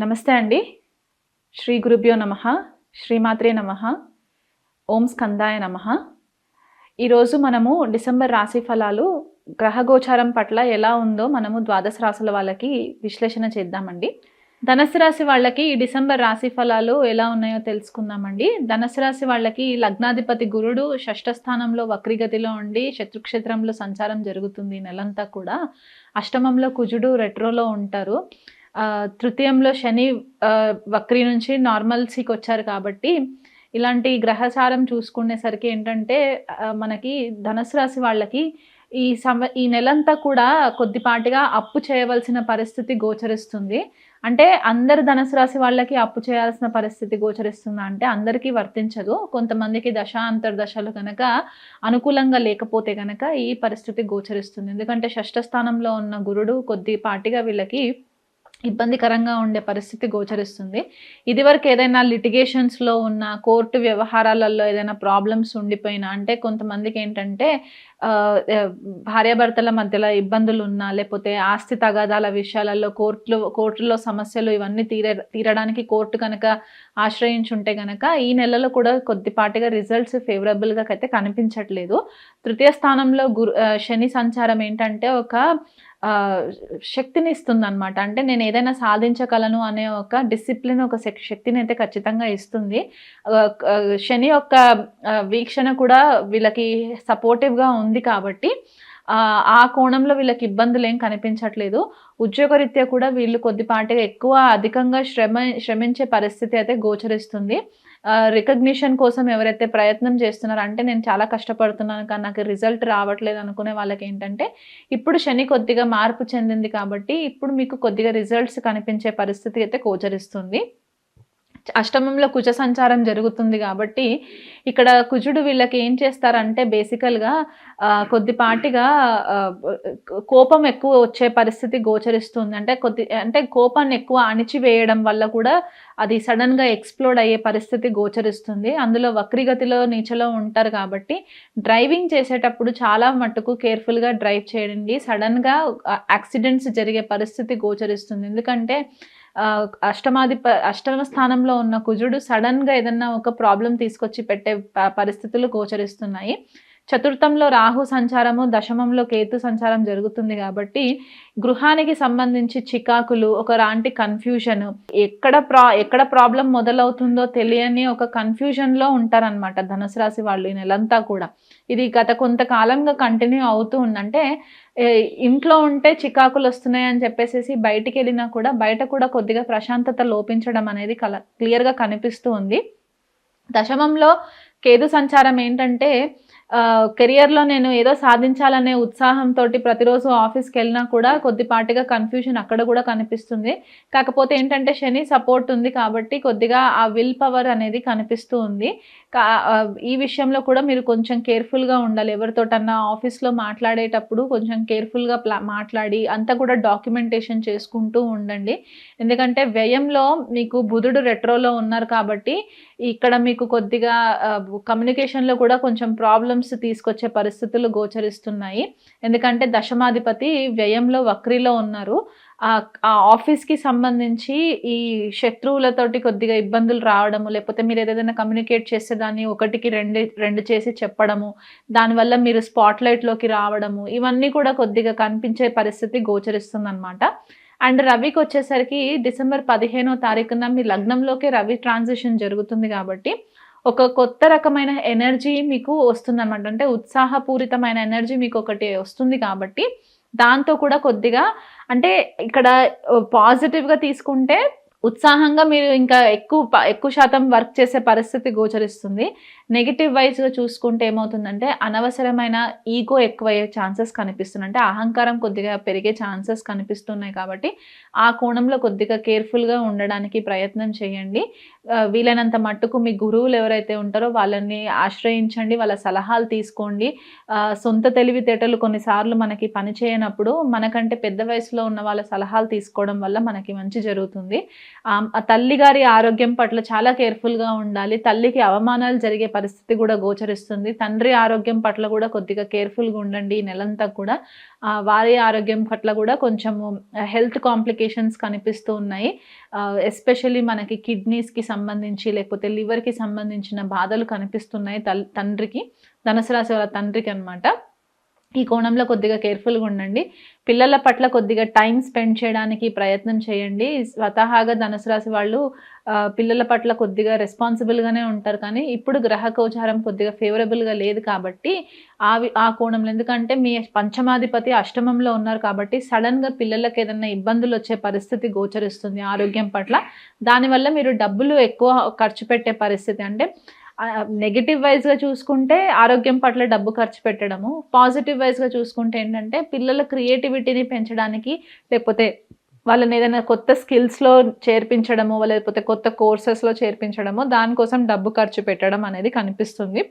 నమస్తే అండి. శ్రీ గురుభ్యో నమ శ్రీమాత్రే నమ ఓం స్కందాయ నమ. ఈరోజు మనము డిసెంబర్ రాశి ఫలాలు గ్రహగోచారం పట్ల ఎలా ఉందో మనము ద్వాదశ రాశుల వాళ్ళకి విశ్లేషణ చేద్దామండి. ధనస్సు రాశి వాళ్ళకి ఈ డిసెంబర్ రాశి ఫలాలు ఎలా ఉన్నాయో తెలుసుకుందామండి. ధనస్సు రాశి వాళ్ళకి లగ్నాధిపతి గురుడు షష్ఠ స్థానంలో వక్రిగతిలో ఉండి శత్రుక్షేత్రంలో సంచారం జరుగుతుంది నెలంతా కూడా. అష్టమంలో కుజుడు రెట్రోలో ఉంటారు. తృతీయంలో శని వక్రీ వక్రి నుంచి నార్మల్సీకి వచ్చారు కాబట్టి ఇలాంటి గ్రహచారం చూసుకునేసరికి ఏంటంటే మనకి ధనుసు రాశి వాళ్ళకి ఈ సమ ఈ నెలంతా కూడా కొద్దిపాటిగా అప్పు చేయవలసిన పరిస్థితి గోచరిస్తుంది. అంటే అందరు ధనుసు రాశి వాళ్ళకి అప్పు చేయాల్సిన పరిస్థితి గోచరిస్తుందా అంటే అందరికీ వర్తించదు. కొంతమందికి దశ అంతర్దశలు కనుక అనుకూలంగా లేకపోతే కనుక ఈ పరిస్థితి గోచరిస్తుంది. ఎందుకంటే షష్ఠ స్థానంలో ఉన్న గురుడు కొద్దిపాటిగా వీళ్ళకి ఇబ్బందికరంగా ఉండే పరిస్థితి గోచరిస్తుంది. ఇదివరకు ఏదైనా లిటిగేషన్స్లో ఉన్న కోర్టు వ్యవహారాలలో ఏదైనా ప్రాబ్లమ్స్ ఉండిపోయినా అంటే కొంతమందికి ఏంటంటే భార్యాభర్తల మధ్యలో ఇబ్బందులు ఉన్నా లేకపోతే ఆస్తి తగాదాల విషయాలలో కోర్టులో కోర్టులో సమస్యలు ఇవన్నీ తీరే తీరడానికి కోర్టు కనుక ఆశ్రయించుంటే కనుక ఈ నెలలో కూడా కొద్దిపాటిగా రిజల్ట్స్ ఫేవరబుల్గా అయితే కనిపించట్లేదు. తృతీయ స్థానంలో గురు శని సంచారం ఏంటంటే ఒక శక్తిని ఇస్తుంది అనమాట అంటే నేను ఏదైనా సాధించగలను అనే ఒక డిసిప్లిన్ ఒక శక్- శక్తిని అయితే ఖచ్చితంగా ఇస్తుంది. శని యొక్క వీక్షణ కూడా వీళ్ళకి సపోర్టివ్గా ఉంది కాబట్టి ఆ, ఆ కోణంలో వీళ్ళకి ఇబ్బందులు ఏం కనిపించట్లేదు. ఉద్యోగరీత్యా కూడా వీళ్ళు కొద్దిపాటిగా ఎక్కువ అధికంగా శ్రమ శ్రమించే పరిస్థితి అయితే గోచరిస్తుంది. రికగ్నిషన్ కోసం ఎవరైతే ప్రయత్నం చేస్తున్నారో అంటే నేను చాలా కష్టపడుతున్నాను కానీ నాకు రిజల్ట్ రావట్లేదు అనుకునే వాళ్ళకి ఏంటంటే ఇప్పుడు శని కొద్దిగా మార్పు చెందింది కాబట్టి ఇప్పుడు మీకు కొద్దిగా రిజల్ట్స్ కనిపించే పరిస్థితి అయితే గోచరిస్తుంది. అష్టమంలో కుజ సంచారం జరుగుతుంది కాబట్టి ఇక్కడ కుజుడు వీళ్ళకి ఏం చేస్తారంటే బేసికల్గా కొద్దిపాటిగా కోపం ఎక్కువ వచ్చే పరిస్థితి గోచరిస్తుంది. అంటే కొద్ది అంటే కోపాన్ని ఎక్కువ అణిచివేయడం వల్ల కూడా అది సడన్గా ఎక్స్ప్లోడ్ అయ్యే పరిస్థితి గోచరిస్తుంది. అందులో వక్రిగతిలో నీచలో ఉంటారు కాబట్టి డ్రైవింగ్ చేసేటప్పుడు చాలా మట్టుకు కేర్ఫుల్గా డ్రైవ్ చేయండి. సడన్గా యాక్సిడెంట్స్ జరిగే పరిస్థితి గోచరిస్తుంది. ఎందుకంటే అష్టమాధిప అష్టమ స్థానంలో ఉన్న కుజుడు సడన్గా ఏదన్నా ఒక ప్రాబ్లం తీసుకొచ్చి పెట్టే పరిస్థితులు గోచరిస్తున్నాయి. చతుర్థంలో రాహు సంచారము దశమంలో కేతు సంచారం జరుగుతుంది కాబట్టి గృహానికి సంబంధించి చికాకులు ఒకలాంటి కన్ఫ్యూజన్ ఎక్కడ ప్రా ఎక్కడ ప్రాబ్లం మొదలవుతుందో తెలియని ఒక కన్ఫ్యూజన్లో ఉంటారనమాట ధనుసు రాశి వాళ్ళు ఈ నెలంతా కూడా. ఇది గత కొంతకాలంగా కంటిన్యూ అవుతూ ఉందంటే ఇంట్లో ఉంటే చికాకులు వస్తున్నాయి అని చెప్పేసి బయటికి వెళ్ళినా కూడా బయట కూడా కొద్దిగా ప్రశాంతత లోపించడం అనేది కల క్లియర్గా కనిపిస్తూ ఉంది. దశమంలో కేతు సంచారం ఏంటంటే కెరియర్లో నేను ఏదో సాధించాలనే ఉత్సాహంతో ప్రతిరోజు ఆఫీస్కి వెళ్ళినా కూడా కొద్దిపాటిగా కన్ఫ్యూజన్ అక్కడ కూడా కనిపిస్తుంది. కాకపోతే ఏంటంటే శని సపోర్ట్ ఉంది కాబట్టి కొద్దిగా ఆ విల్ పవర్ అనేది కనిపిస్తూ ఉంది. ఈ విషయంలో కూడా మీరు కొంచెం కేర్ఫుల్గా ఉండాలి. ఎవరితోటన్నా ఆఫీస్లో మాట్లాడేటప్పుడు కొంచెం కేర్ఫుల్గా ప్లా మాట్లాడి అంతా కూడా డాక్యుమెంటేషన్ చేసుకుంటూ ఉండండి. ఎందుకంటే వ్యయంలో మీకు బుధుడు రెట్రోలో ఉన్నారు కాబట్టి ఇక్కడ మీకు కొద్దిగా కమ్యూనికేషన్లో కూడా కొంచెం ప్రాబ్లమ్స్ తీసుకొచ్చే పరిస్థితులు గోచరిస్తున్నాయి. ఎందుకంటే దశమాధిపతి వ్యయంలో వక్రిలో ఉన్నారు. ఆ ఆఫీస్కి సంబంధించి ఈ శత్రువులతోటి కొద్దిగా ఇబ్బందులు రావడము లేకపోతే మీరు ఏదైనా కమ్యూనికేట్ చేస్తే దాన్ని ఒకటికి రెండు రెండు చేసి చెప్పడము దానివల్ల మీరు స్పాట్లైట్లోకి రావడము ఇవన్నీ కూడా కొద్దిగా కనిపించే పరిస్థితి గోచరిస్తుందన్నమాట. అండ్ రవికి వచ్చేసరికి డిసెంబర్ పదిహేనో తారీఖున మీ లగ్నంలోకి రవి ట్రాన్సిషన్ జరుగుతుంది కాబట్టి ఒక కొత్త రకమైన ఎనర్జీ మీకు వస్తుందన్నమాట. అంటే ఉత్సాహపూరితమైన ఎనర్జీ మీకు ఒకటి వస్తుంది కాబట్టి దాంతో కూడా కొద్దిగా అంటే ఇక్కడ పాజిటివ్గా తీసుకుంటే ఉత్సాహంగా మీరు ఇంకా ఎక్కువ ఎక్కువ శాతం వర్క్ చేసే పరిస్థితి గోచరిస్తుంది. నెగిటివ్ వైజ్గా చూసుకుంటే ఏమవుతుందంటే అనవసరమైన ఈగో ఎక్కువయ్యే ఛాన్సెస్ కనిపిస్తున్నాయి. అంటే అహంకారం కొద్దిగా పెరిగే ఛాన్సెస్ కనిపిస్తున్నాయి కాబట్టి ఆ కోణంలో కొద్దిగా కేర్ఫుల్గా ఉండడానికి ప్రయత్నం చేయండి. వీలైనంత మట్టుకు మీ గురువులు ఎవరైతే ఉంటారో వాళ్ళని ఆశ్రయించండి వాళ్ళ సలహాలు తీసుకోండి. సొంత తెలివితేటలు కొన్నిసార్లు మనకి పని చేయనప్పుడు మనకంటే పెద్ద వయసులో ఉన్న వాళ్ళ సలహాలు తీసుకోవడం వల్ల మనకి మంచి జరుగుతుంది. ఆ తల్లి గారి ఆరోగ్యం పట్ల చాలా కేర్ఫుల్గా ఉండాలి. తల్లికి అవమానాలు జరిగే పరిస్థితి కూడా గోచరిస్తుంది. తండ్రి ఆరోగ్యం పట్ల కూడా కొద్దిగా కేర్ఫుల్గా ఉండండి ఈ నెలంతా కూడా. వారి ఆరోగ్యం పట్ల కూడా కొంచెము హెల్త్ కాంప్లికేషన్స్ కనిపిస్తూ ఉన్నాయి. ఎస్పెషల్లీ మనకి కిడ్నీస్కి సంబంధించి లేకపోతే లివర్కి సంబంధించిన బాధలు కనిపిస్తున్నాయి తల్ తండ్రికి ధనుసు రాశి వాళ్ళ తండ్రికి అనమాట ఈ కోణంలో కొద్దిగా కేర్ఫుల్గా ఉండండి. పిల్లల పట్ల కొద్దిగా టైం స్పెండ్ చేయడానికి ప్రయత్నం చేయండి. స్వతహాగా ధనుసు రాశి వాళ్ళు పిల్లల పట్ల కొద్దిగా రెస్పాన్సిబుల్గానే ఉంటారు. కానీ ఇప్పుడు గ్రహ గోచారం కొద్దిగా ఫేవరబుల్గా లేదు కాబట్టి ఆ ఆ కోణంలో. ఎందుకంటే మీ పంచమాధిపతి అష్టమంలో ఉన్నారు కాబట్టి సడన్గా పిల్లలకు ఏదైనా ఇబ్బందులు వచ్చే పరిస్థితి గోచరిస్తుంది ఆరోగ్యం పట్ల. దానివల్ల మీరు డబ్బులు ఎక్కువ ఖర్చు పెట్టే పరిస్థితి. అంటే నెగిటివ్ వైజ్గా చూసుకుంటే ఆరోగ్యం పట్ల డబ్బు ఖర్చు పెట్టడము పాజిటివ్ వైజ్గా చూసుకుంటే ఏంటంటే పిల్లల క్రియేటివిటీని పెంచడానికి లేకపోతే వాళ్ళని ఏదైనా కొత్త స్కిల్స్లో చేర్పించడము లేకపోతే కొత్త కోర్సెస్లో చేర్పించడము దానికోసం డబ్బు ఖర్చు పెట్టడం అనేది కనిపిస్తుంది.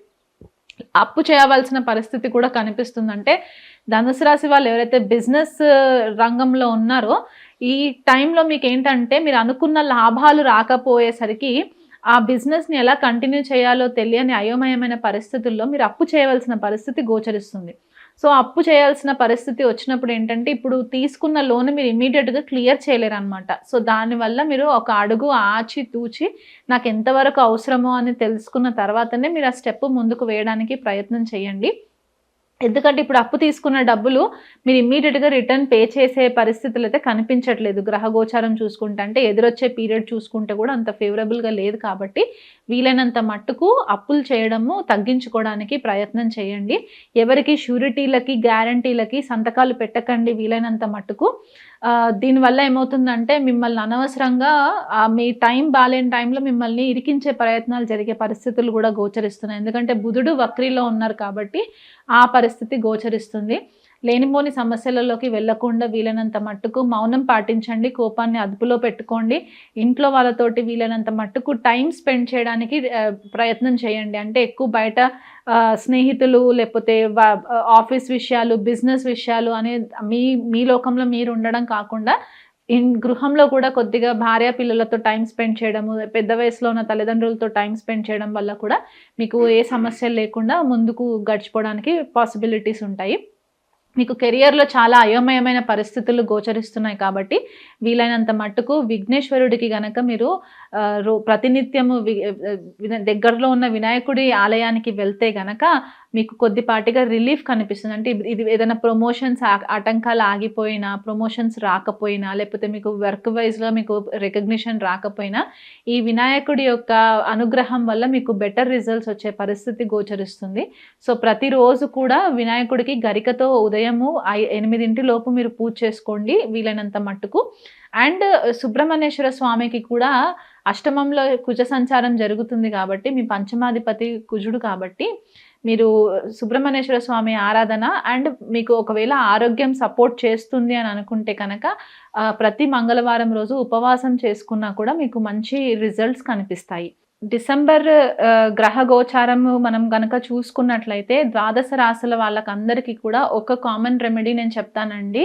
అప్పు చేయవలసిన పరిస్థితి కూడా కనిపిస్తుంది అంటే ధనుసు రాశి వాళ్ళు ఎవరైతే బిజినెస్ రంగంలో ఉన్నారో ఈ టైంలో మీకు ఏంటంటే మీరు అనుకున్న లాభాలు రాకపోయేసరికి ఆ బిజినెస్ని ఎలా కంటిన్యూ చేయాలో తెలియని అయోమయమైన పరిస్థితుల్లో మీరు అప్పు చేయవలసిన పరిస్థితి గోచరిస్తుంది. సో అప్పు చేయాల్సిన పరిస్థితి వచ్చినప్పుడు ఏంటంటే ఇప్పుడు తీసుకున్న లోన్ మీరు ఇమీడియట్గా క్లియర్ చేయలేరు అనమాట సో దానివల్ల మీరు ఒక అడుగు ఆచి తూచి నాకు ఎంతవరకు అవసరమో అని తెలుసుకున్న తర్వాతనే మీరు ఆ స్టెప్ ముందుకు వేయడానికి ప్రయత్నం చేయండి. ఎందుకంటే ఇప్పుడు అప్పు తీసుకున్న డబ్బులు మీరు ఇమ్మీడియట్గా రిటర్న్ పే చేసే పరిస్థితులు అయితే కనిపించట్లేదు. గ్రహగోచారం చూసుకుంటే అంటే ఎదురొచ్చే పీరియడ్ చూసుకుంటే కూడా అంత ఫేవరబుల్గా లేదు కాబట్టి వీలైనంత మట్టుకు అప్పులు చేయడము తగ్గించుకోవడానికి ప్రయత్నం చేయండి. ఎవరికి షూరిటీలకి గ్యారంటీలకి సంతకాలు పెట్టకండి వీలైనంత మట్టుకు. దీనివల్ల ఏమవుతుందంటే మిమ్మల్ని అనవసరంగా మీ టైం బాగాలేని టైంలో మిమ్మల్ని ఇరికించే ప్రయత్నాలు జరిగే పరిస్థితులు కూడా గోచరిస్తున్నాయి. ఎందుకంటే బుధుడు వక్రీలో ఉన్నారు కాబట్టి ఆ పరిస్థితి గోచరిస్తుంది. లేనిపోని సమస్యలలోకి వెళ్ళకుండా వీలైనంత మట్టుకు మౌనం పాటించండి. కోపాన్ని అదుపులో పెట్టుకోండి. ఇంట్లో వాళ్ళతోటి వీలైనంత మట్టుకు టైం స్పెండ్ చేయడానికి ప్రయత్నం చేయండి. అంటే ఎక్కువ బయట స్నేహితులు లేకపోతే ఆఫీస్ విషయాలు బిజినెస్ విషయాలు అనే మీ మీ లోకంలో మీరు ఉండడం కాకుండా ఇన్ గృహంలో కూడా కొద్దిగా భార్య పిల్లలతో టైం స్పెండ్ చేయడము పెద్ద వయసులో ఉన్న తల్లిదండ్రులతో టైం స్పెండ్ చేయడం వల్ల కూడా మీకు ఏ సమస్యలు లేకుండా ముందుకు గడిచిపోవడానికి పాసిబిలిటీస్ ఉంటాయి. మీకు కెరియర్లో చాలా అయోమయమైన పరిస్థితులు గోచరిస్తున్నాయి కాబట్టి వీలైనంత మట్టుకు విఘ్నేశ్వరుడికి గనక మీరు ప్రతినిత్యము దగ్గరలో ఉన్న వినాయకుడి ఆలయానికి వెళ్తే గనక మీకు కొద్దిపాటిగా రిలీఫ్ కనిపిస్తుంది. అంటే ఇది- ఏదైనా ప్రమోషన్స్ ఆటంకాలు ఆగిపోయినా ప్రమోషన్స్ రాకపోయినా లేకపోతే మీకు వర్క్ వైజ్లో మీకు రికగ్నిషన్ రాకపోయినా ఈ వినాయకుడి యొక్క అనుగ్రహం వల్ల మీకు బెటర్ రిజల్ట్స్ వచ్చే పరిస్థితి గోచరిస్తుంది. సో ప్రతిరోజు కూడా వినాయకుడికి గరికతో ఉదయము ఐ- ఎనిమిదింటి లోపు మీరు పూజ చేసుకోండి వీలైనంత మట్టుకు. అండ్ సుబ్రహ్మణ్యేశ్వర స్వామికి కూడా అష్టమంలో కుజ సంచారం జరుగుతుంది కాబట్టి మీ పంచమాధిపతి కుజుడు కాబట్టి మీరు సుబ్రహ్మణ్యేశ్వర స్వామి ఆరాధన అండ్ మీకు ఒకవేళ ఆరోగ్యం సపోర్ట్ చేస్తుంది అని అనుకుంటే కనుక ప్రతి మంగళవారం రోజు ఉపవాసం చేసుకున్నా కూడా మీకు మంచి రిజల్ట్స్ కనిపిస్తాయి. డిసెంబర్ గ్రహ గోచారం మనం గనక చూసుకున్నట్లయితే ద్వాదశ రాశుల వాళ్ళకందరికీ కూడా ఒక కామన్ రెమెడీ నేను చెప్తానండి.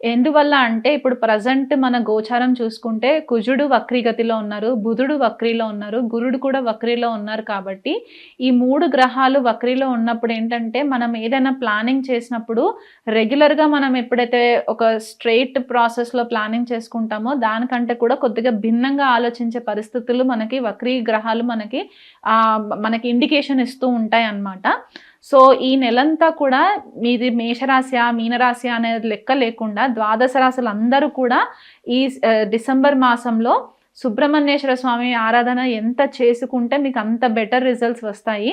ఎందువల్ల అంటే ఇప్పుడు ప్రజెంట్ మన గోచారం చూసుకుంటే కుజుడు వక్రీగతిలో ఉన్నారు బుధుడు వక్రీలో ఉన్నారు గురుడు కూడా వక్రీలో ఉన్నారు కాబట్టి ఈ మూడు గ్రహాలు వక్రీలో ఉన్నప్పుడు ఏంటంటే మనం ఏదైనా ప్లానింగ్ చేసినప్పుడు రెగ్యులర్గా మనం ఎప్పుడైతే ఒక స్ట్రైట్ ప్రాసెస్లో ప్లానింగ్ చేసుకుంటామో దానికంటే కూడా కొద్దిగా భిన్నంగా ఆలోచించే పరిస్థితులు మనకి వక్రీ గ్రహాలు మనకి మనకి ఇండికేషన్ ఇస్తూ ఉంటాయి అన్నమాట సో ఈ నెలంతా కూడా మీది మేషరాశి మీనరాశి అనేది లెక్క లేకుండా ద్వాదశ రాశులు అందరూ కూడా ఈ డిసెంబర్ మాసంలో సుబ్రహ్మణ్యేశ్వర స్వామి ఆరాధన ఎంత చేసుకుంటే మీకు అంత బెటర్ రిజల్ట్స్ వస్తాయి.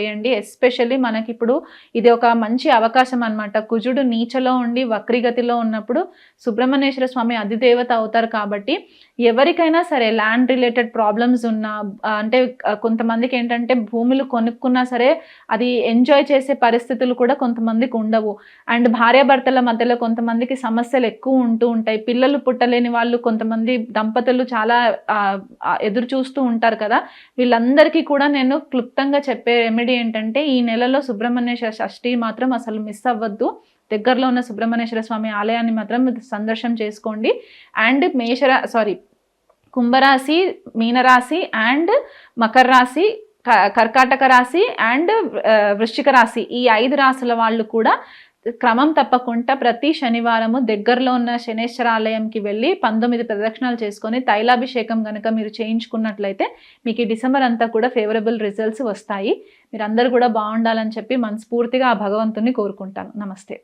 చేయండి. ఎస్పెషల్లీ మనకి ఇప్పుడు ఇది ఒక మంచి అవకాశం అన్నమాట. కుజుడు నీచలో ఉండి వక్రిగతిలో ఉన్నప్పుడు సుబ్రహ్మణ్యేశ్వర స్వామి అధిదేవత అవుతారు కాబట్టి ఎవరికైనా సరే ల్యాండ్ రిలేటెడ్ ప్రాబ్లమ్స్ ఉన్నా అంటే కొంతమందికి ఏంటంటే భూములు కొనుక్కున్నా సరే అది ఎంజాయ్ చేసే పరిస్థితులు కూడా కొంతమందికి ఉండవు. అండ్ భార్యాభర్తల మధ్యలో కొంతమందికి సమస్యలు ఎక్కువ ఉంటూ ఉంటాయి. పిల్లలు పుట్టలేని వాళ్ళు కొంతమంది దంపతులు చాలా ఎదురు చూస్తూ ఉంటారు కదా. వీళ్ళందరికీ కూడా నేను క్లుప్తంగా చెప్పే రెమెడీ ఏంటంటే ఈ నెలలో సుబ్రహ్మణ్యేశ్వర షష్ఠి మాత్రం అసలు మిస్ అవ్వద్దు. దగ్గరలో ఉన్న సుబ్రహ్మణ్యేశ్వర స్వామి ఆలయాన్ని మాత్రం సందర్శనం చేసుకోండి. అండ్ మేషరా సారీ కుంభరాశి మీనరాశి అండ్ మకర రాశి క- కర్కాటక రాశి అండ్ వృశ్చిక రాశి ఈ ఐదు రాశుల వాళ్ళు కూడా క్రమం తప్పకుండా ప్రతి శనివారము దగ్గరలో ఉన్న శనేశ్వర ఆలయంకి వెళ్ళి పంతొమ్మిది ప్రదక్షిణాలు చేసుకొని తైలాభిషేకం కనుక మీరు చేయించుకున్నట్లయితే మీకు ఈ డిసెంబర్ అంతా కూడా ఫేవరబుల్ రిజల్ట్స్ వస్తాయి. మీరందరూ కూడా బాగుండాలని చెప్పి మనస్ఫూర్తిగా ఆ భగవంతుని కోరుకుంటాను. నమస్తే.